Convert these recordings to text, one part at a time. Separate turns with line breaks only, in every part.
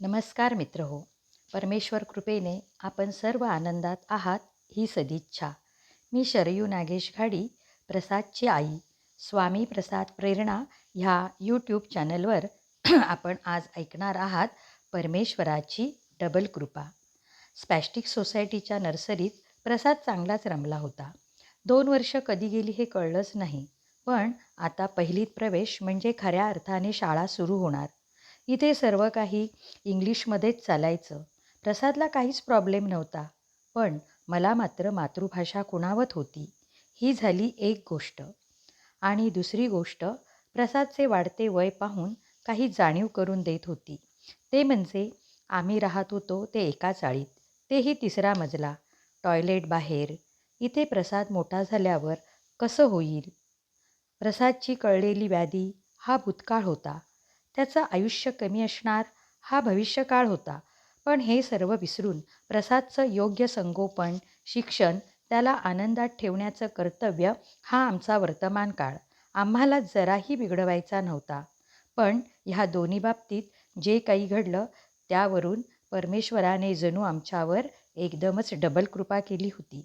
नमस्कार मित्र हो. परमेश्वर कृपेने आपण सर्व आनंदात आहात ही सदिच्छा. मी शरयू नागेश घाडी प्रसादची आई स्वामी प्रसाद प्रेरणा ह्या यूट्यूब चॅनलवर आपण आज ऐकणार आहात परमेश्वराची डबल कृपा. स्पॅस्टिक सोसायटीच्या नर्सरीत प्रसाद चांगलाच रमला होता. दोन वर्ष कधी गेली हे कळलंच नाही. पण आता पहिलीत प्रवेश म्हणजे खऱ्या अर्थाने शाळा सुरू होणार. इथे सर्व काही इंग्लिशमध्येच चालायचं. प्रसादला काहीच प्रॉब्लेम नव्हता. पण मला मात्र मातृभाषा कुणावत होती? ही झाली एक गोष्ट. आणि दुसरी गोष्ट प्रसादचे वाढते वय पाहून काही जाणीव करून देत होती. ते म्हणजे आम्ही राहत होतो ते एका चाळीत. तेही तिसरा मजला. टॉयलेट बाहेर. इथे प्रसाद मोठा झाल्यावर कसं होईल? प्रसादची कळलेली व्याधी हा भूतकाळ होता. त्याचं आयुष्य कमी असणार हा भविष्यकाळ होता. पण हे सर्व विसरून प्रसादचं योग्य संगोपन शिक्षण त्याला आनंदात ठेवण्याचं कर्तव्य हा आमचा वर्तमान काळ. आम्हाला जराही बिघडवायचा नव्हता. पण ह्या दोन्ही बाबतीत जे काही घडलं त्यावरून परमेश्वराने जणू आमच्यावर एकदमच डबल कृपा केली होती.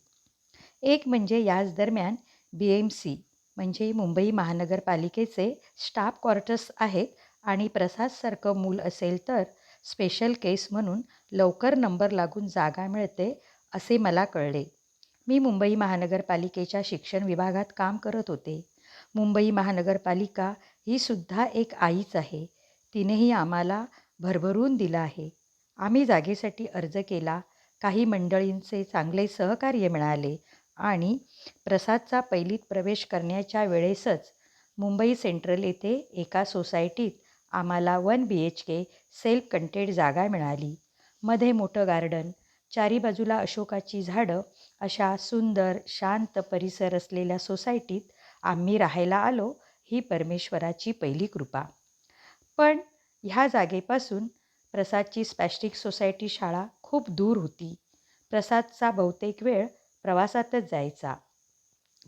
एक म्हणजे याच दरम्यान बी एम सी म्हणजे मुंबई महानगरपालिकेचे स्टाफ क्वार्टर्स आहेत आणि प्रसादसारखं मूल असेल तर स्पेशल केस म्हणून लवकर नंबर लागून जागा मिळते असे मला कळले. मी मुंबई महानगरपालिकेच्या शिक्षण विभागात काम करत होते. मुंबई महानगरपालिका ही सुद्धा एक आईच आहे. तिनेही आम्हाला भरभरून दिलं आहे. आम्ही जागेसाठी अर्ज केला. काही मंडळींचे चांगले सहकार्य मिळाले आणि प्रसादचा पहिलीत प्रवेश करण्याच्या वेळेसच मुंबई सेंट्रल येथे एका सोसायटीत आम्हाला one B H K self contained जागा मिळाली. मध्ये मोठं गार्डन चारी बाजूला अशोकाची झाडं अशा सुंदर शांत परिसर असलेल्या सोसायटीत आम्ही राहायला आलो ही परमेश्वराची पहिली कृपा. पण ह्या जागेपासून प्रसादची स्पॅस्टिक सोसायटी शाळा खूप दूर होती. प्रसादचा बहुतेक वेळ प्रवासातच जायचा.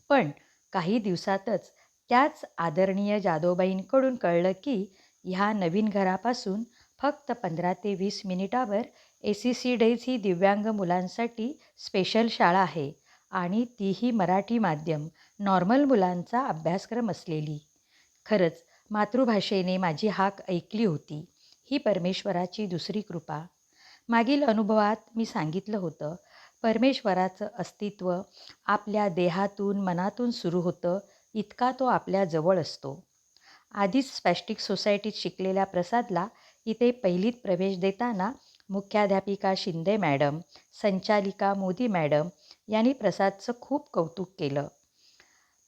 पण काही दिवसातच त्याच आदरणीय जादोबाईंकडून कळलं की ह्या नवीन घरापासून फक्त पंधरा ते वीस मिनिटावर ए सी सी डेज ही दिव्यांग मुलांसाठी स्पेशल शाळा आहे आणि तीही मराठी माध्यम नॉर्मल मुलांचा अभ्यासक्रम असलेली. खरंच मातृभाषेने माझी हाक ऐकली होती. ही परमेश्वराची दुसरी कृपा. मागील अनुभवात मी सांगितलं होतं परमेश्वराचं अस्तित्व आपल्या देहातून मनातून सुरू होतं इतका तो आपल्या जवळ असतो. आधीच स्पॅस्टिक सोसायटीत शिकलेल्या प्रसादला इथे पहिलीत प्रवेश देताना मुख्याध्यापिका शिंदे मॅडम संचालिका मोदी मॅडम यांनी प्रसादचं खूप कौतुक केलं.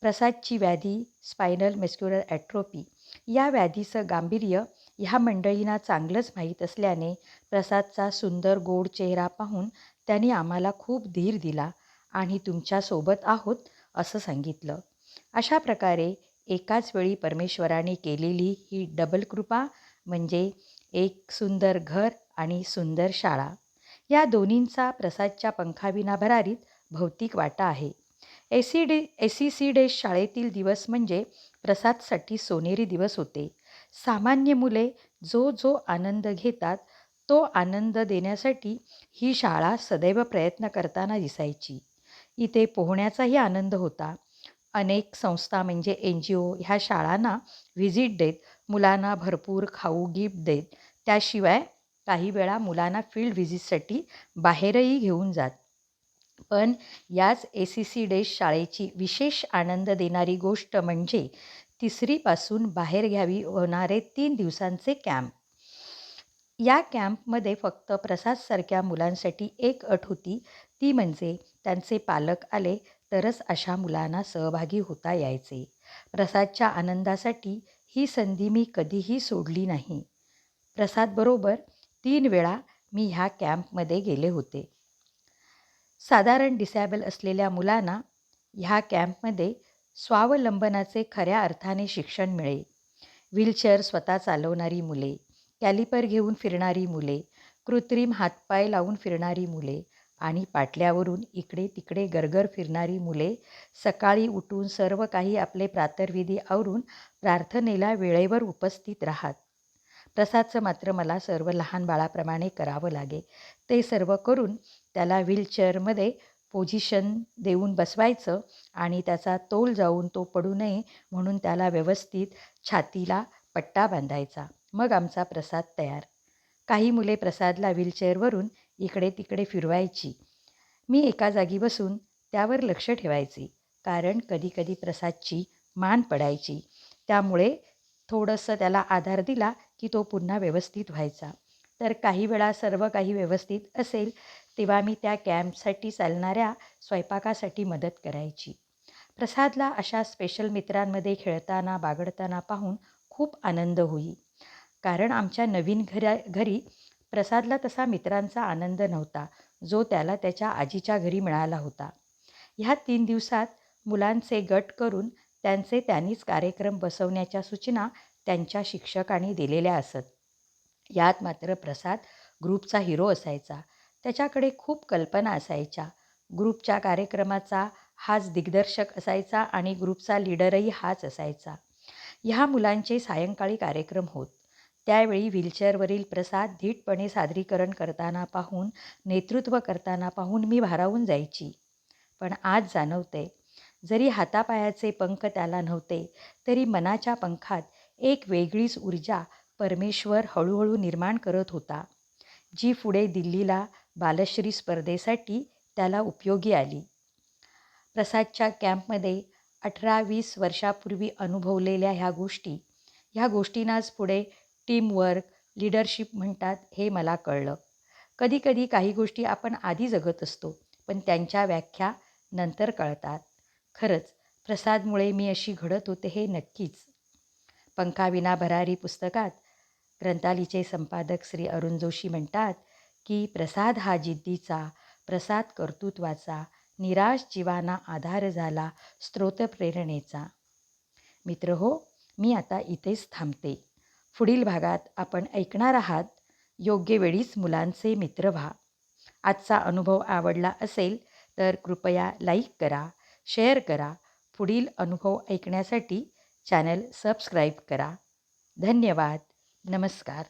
प्रसादची व्याधी स्पायनल मेस्क्युलर ॲट्रोपी या व्याधीचं गांभीर्य ह्या मंडळींना चांगलंच माहीत असल्याने प्रसादचा सुंदर गोड चेहरा पाहून त्यांनी आम्हाला खूप धीर दिला आणि तुमच्यासोबत आहोत असं सांगितलं. अशा प्रकारे एकाच वेळी परमेश्वराने केलेली ही डबल कृपा म्हणजे एक सुंदर घर आणि सुंदर शाळा. या दोन्हींचा प्रसादच्या पंखाविना भरारीत भौतिक वाटा आहे. A C day S C C day शाळेतील दिवस म्हणजे प्रसादसाठी सोनेरी दिवस होते. सामान्य मुले जो जो आनंद घेतात तो आनंद देण्यासाठी ही शाळा सदैव प्रयत्न करताना दिसायची. इथे पोहण्याचाही आनंद होता. अनेक संस्था म्हणजे एन जी ओ ह्या शाळांना व्हिजिट देत मुलांना भरपूर खाऊ गिफ्ट देत. त्याशिवाय काही वेळा मुलांना फील्ड व्हिजिटसाठी बाहेरही घेऊन जात. पण याच ए सी सी डे शाळेची विशेष आनंद देणारी गोष्ट म्हणजे तिसरीपासून बाहेर घ्यावी होणारे तीन दिवसांचे कॅम्प या कॅम्पमध्ये फक्त प्रसादसारख्या मुलांसाठी एक अट होती. ती म्हणजे त्यांचे पालक आले तरच अशा मुलांना सहभागी होता यायचे. प्रसादच्या आनंदासाठी ही संधी मी कधीही सोडली नाही. प्रसादबरोबर तीन वेळा मी ह्या कॅम्पमध्ये गेले होते. साधारण डिसॅबल असलेल्या मुलांना ह्या कॅम्पमध्ये स्वावलंबनाचे खऱ्या अर्थाने शिक्षण मिळे. व्हीलचेअर स्वतः चालवणारी मुले कॅलिपर घेऊन फिरणारी मुले कृत्रिम हातपाय लावून फिरणारी मुले आणि पाटल्यावरून इकडे तिकडे गरगर फिरणारी मुले सकाळी उठून सर्व काही आपले प्रातर्विधी आवरून प्रार्थनेला वेळेवर उपस्थित राहत. प्रसादचं मात्र मला सर्व लहान बाळाप्रमाणे करावं लागे. ते सर्व करून त्याला व्हीलचेअरमध्ये पोझिशन देऊन बसवायचं आणि त्याचा तोल जाऊन तो पडू नये म्हणून त्याला व्यवस्थित छातीला पट्टा बांधायचा. मग आमचा प्रसाद तयार. काही मुले प्रसादला व्हीलचेअरवरून इकडे तिकडे फिरवायची. मी एका जागी बसून त्यावर लक्ष ठेवायचे. कारण कधीकधी प्रसादची मान पडायची. त्यामुळे थोडंसं त्याला आधार दिला की तो पुन्हा व्यवस्थित व्हायचा. तर काही वेळा सर्व काही व्यवस्थित असेल तेव्हा मी त्या कॅम्पसाठी चालणाऱ्या स्वयंपाकासाठी मदत करायची. प्रसादला अशा स्पेशल मित्रांमध्ये खेळताना बागडताना पाहून खूप आनंद होई. कारण आमच्या नवीन घरा घरी प्रसादला तसा मित्रांचा आनंद नव्हता जो त्याला त्याच्या आजीच्या घरी मिळाला होता. ह्या तीन दिवसात मुलांचे गट करून त्यांचे त्यांनीच कार्यक्रम बसवण्याच्या सूचना त्यांच्या शिक्षकांनी दिलेल्या असत. यात मात्र प्रसाद ग्रुपचा हिरो असायचा. त्याच्याकडे खूप कल्पना असायच्या. ग्रुपच्या कार्यक्रमाचा हाच दिग्दर्शक असायचा आणि ग्रुपचा लीडरही हाच असायचा. ह्या मुलांचे सायंकाळी कार्यक्रम होत. त्यावेळी व्हीलचेअरवरील प्रसाद धीटपणे सादरीकरण करताना पाहून नेतृत्व करताना पाहून मी भारावून जायची. पण आज जाणवते. जरी हातापायाचे पंख त्याला नव्हते तरी मनाच्या पंखात एक वेगळीच ऊर्जा परमेश्वर हळूहळू निर्माण करत होता. जी पुढे दिल्लीला बालश्री स्पर्धेसाठी त्याला उपयोगी आली. प्रसादच्या कॅम्पमध्ये अठरा वीस वर्षापूर्वी अनुभवलेल्या ह्या गोष्टी ह्या गोष्टींनाच पुढे टीमवर्क लिडरशिप म्हणतात हे मला कळलं. कधीकधी काही गोष्टी आपण आधी जगत असतो पण त्यांच्या व्याख्या नंतर कळतात. खरंच प्रसादमुळे मी अशी घडत होते हे नक्कीच. पंखाविना भरारी पुस्तकात ग्रंथालीचे संपादक श्री अरुण जोशी म्हणतात की प्रसाद हा जिद्दीचा प्रसाद कर्तृत्वाचा निराश जीवाना आधार झाला स्त्रोतप्रेरणेचा मित्र हो मी आता इथेच थांबते. पुढील भागात आपण ऐकणार आहात योग्य वेळीच मुलांचे मित्र व्हा. आजचा अनुभव आवडला असेल तर कृपया लाईक करा शेअर करा. पुढील अनुभव ऐकण्यासाठी चॅनल सबस्क्राईब करा. धन्यवाद. नमस्कार.